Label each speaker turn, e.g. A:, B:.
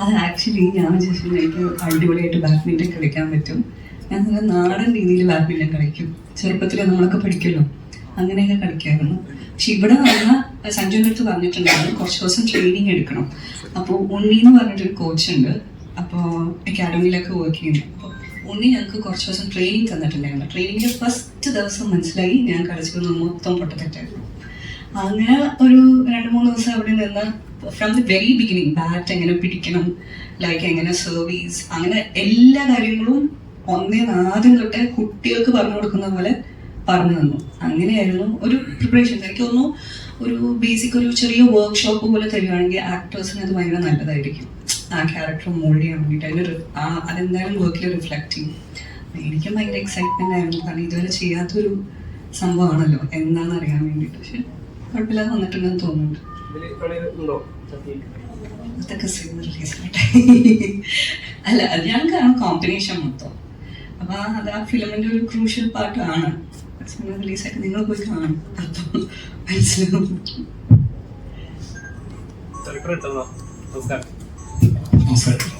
A: അത് ആക്ച്വലി ഞാൻ വിചാരിച്ചു എനിക്ക് അടിപൊളിയായിട്ട് ബാഡ്മിന്റൺ കളിക്കാൻ പറ്റും. ഞാൻ നല്ല നാടൻ രീതിയിൽ ബാഡ്മിന്റൺ കളിക്കും. ചെറുപ്പത്തിൽ നമ്മളൊക്കെ പഠിക്കുമല്ലോ. അങ്ങനെയൊക്കെ കളിക്കായിരുന്നു. പക്ഷെ ഇവിടെ വന്ന സഞ്ജുവിന്റെ അടുത്ത് പറഞ്ഞിട്ടുണ്ടായിരുന്നു കുറച്ച് ദിവസം ട്രെയിനിങ് എടുക്കണം. അപ്പോൾ ഉണ്ണി എന്ന് പറഞ്ഞിട്ടൊരു കോച്ച് ഉണ്ട്. അപ്പോൾ അക്കാഡമിയിലൊക്കെ വർക്ക് ചെയ്യുന്നു. അപ്പോൾ ഉണ്ണി ഞങ്ങൾക്ക് കുറച്ച് ദിവസം ട്രെയിനിങ് തന്നിട്ടുണ്ടായിരുന്നു. ട്രെയിനിങ്ങിന്റെ ഫസ്റ്റ് ദിവസം മനസ്സിലായി ഞാൻ കളിച്ചത് മൊത്തം പൊട്ടത്തെറ്റായിരുന്നു. അങ്ങനെ ഒരു രണ്ട് മൂന്ന് ദിവസം അവിടെ നിന്ന് from the very beginning bat എങ്ങനെ പിടിക്കണം ലൈക്ക് എങ്ങനെ സർവീസ് അങ്ങനെ എല്ലാ കാര്യങ്ങളും ഒന്നേ ആദ്യം തൊട്ട് കുട്ടികൾക്ക് പറഞ്ഞു കൊടുക്കുന്ന പോലെ പറഞ്ഞു തന്നു. അങ്ങനെയായിരുന്നു ഒരു പ്രിപ്പറേഷൻ എനിക്ക് തോന്നുന്നു ഒരു ബേസിക് ഒരു ചെറിയ വർക്ക്ഷോപ്പ് പോലെ തരികയാണെങ്കിൽ ആക്ടേഴ്സിന് അത് ഭയങ്കര നല്ലതായിരിക്കും. ആ ക്യാരക്ടർ മോൾഡ് ചെയ്യാൻ വേണ്ടിയിട്ട് അതിന് ആ അതെന്തായാലും വർക്കിൽ റിഫ്ലക്ട് ചെയ്യും. എനിക്കും ഭയങ്കര എക്സൈറ്റ്മെന്റ് ആയിരുന്നു. കാരണം ഇതുവരെ ചെയ്യാത്തൊരു സംഭവമാണല്ലോ. എന്താണെന്ന് അറിയാൻ വേണ്ടിയിട്ട്. പക്ഷെ കുഴപ്പമില്ലാതെ വന്നിട്ടുണ്ടെന്ന് തോന്നുന്നുണ്ട്. അതൊക്കെ സിനിമ റിലീസ് അല്ല അത് ഞങ്ങൾക്കാണ് കോമ്പിനേഷൻ മൊത്തം. അപ്പൊ ആ- അത് ആ ഫിലിമിന്റെ ഒരു ക്രൂഷ്യൽ പാർട്ടാണ് സിനിമ റിലീസായിട്ട് നിങ്ങൾ പോയി കാണും. അപ്പം മനസ്സിലാവും.
B: നമസ്കാരം.
C: നമസ്കാരം.